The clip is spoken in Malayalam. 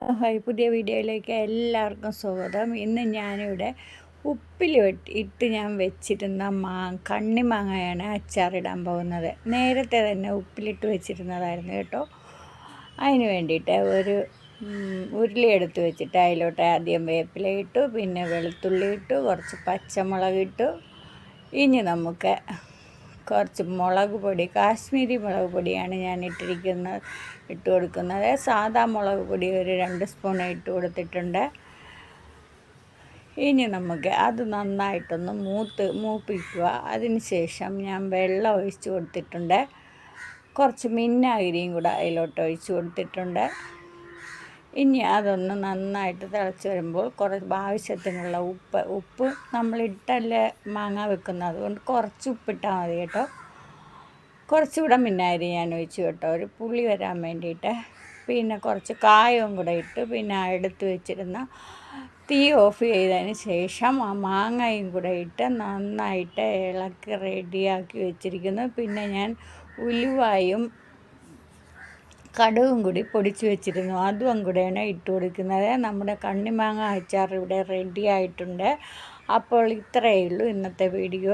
ഹായ് പുതിയ വീഡിയോയിലേക്ക് എല്ലാവർക്കും സ്വാഗതം. ഇന്ന് ഞാനിവിടെ ഉപ്പിൽ ഇട്ട് ഞാൻ വെച്ചിരുന്ന മാ കണ്ണിമാങ്ങയാണ് അച്ചാറിടാൻ പോകുന്നത്. നേരത്തെ തന്നെ ഉപ്പിലിട്ട് വെച്ചിരുന്നതായിരുന്നു കേട്ടോ. അതിന് വേണ്ടിയിട്ട് ഒരു ഉരുളി എടുത്ത് വെച്ചിട്ട് അതിലോട്ട് ആദ്യം വേപ്പില ഇട്ടു പിന്നെ വെളുത്തുള്ളി ഇട്ടു കുറച്ച് പച്ചമുളക് ഇട്ടു. ഇനി നമുക്ക് കുറച്ച് മുളക് പൊടി കാശ്മീരി മുളക് പൊടിയാണ് ഞാൻ ഇട്ടിരിക്കുന്നത് ഇട്ട് കൊടുക്കുന്നത്. സാദാ മുളക് പൊടി ഒരു രണ്ട് സ്പൂൺ ഇട്ട് കൊടുത്തിട്ടുണ്ട്. ഇനി നമുക്ക് അത് നന്നായിട്ടൊന്ന് മൂത്ത് മൂപ്പിക്കുക. അതിന് ശേഷം ഞാൻ വെള്ളം ഒഴിച്ച് കൊടുത്തിട്ടുണ്ട്. കുറച്ച് മിന്നാഗിരിയും കൂടെ അതിലോട്ട് ഒഴിച്ച് കൊടുത്തിട്ടുണ്ട്. ഇനി അതൊന്ന് നന്നായിട്ട് തിളച്ച് വരുമ്പോൾ കുറച്ച് ആവശ്യത്തിനുള്ള ഉപ്പ് ഉപ്പ് നമ്മളിട്ടല്ലേ മാങ്ങ വെക്കുന്നത്. അതുകൊണ്ട് കുറച്ച് ഉപ്പിട്ടാൽ മതി കേട്ടോ. കുറച്ചുകൂടെ മിന്നാരി ഞാൻ ഒഴിച്ചു കേട്ടോ. ഒരു പുളി വരാൻ വേണ്ടിയിട്ട്. പിന്നെ കുറച്ച് കായവും കൂടെ ഇട്ട് പിന്നെ എടുത്ത് വെച്ചിരുന്ന തീ ഓഫ് ചെയ്തതിന് ശേഷം ആ മാങ്ങയും കൂടെ ഇട്ട് നന്നായിട്ട് ഇളക്കി റെഡിയാക്കി വെച്ചിരിക്കുന്നു. പിന്നെ ഞാൻ ഉലുവായും കടുകും കൂടി പൊടിച്ച് വെച്ചിരുന്നു. അതും കൂടെയാണ് ഇട്ട് കൊടുക്കുന്നത്. നമ്മുടെ കണ്ണിമാങ്ങ അച്ചാർ ഇവിടെ റെഡി ആയിട്ടുണ്ട്. അപ്പോൾ ഇത്രയേ ഉള്ളൂ ഇന്നത്തെ വീഡിയോ